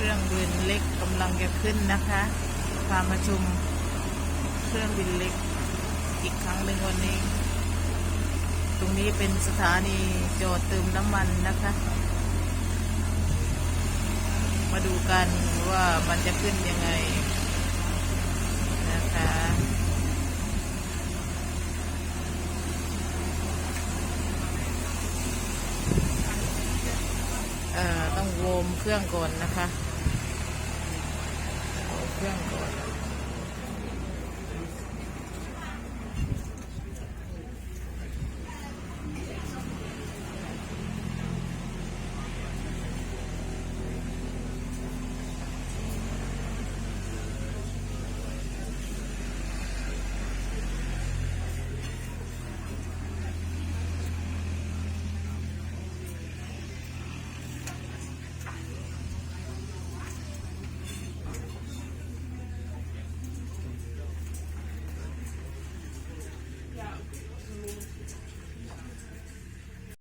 รื่องบินเล็กกำลังจะขึ้นนะคะพามาชมเครื่องบินเล็กอีกครั้งหนึ่งวันนี้ ตรงนี้เป็นสถานีจอดเติมน้ำมันนะคะ มาดูกันว่ามันจะขึ้นยังไงนะคะเอ่อต้องโวมเครื่องก่อนนะคะ เครื่องก่อน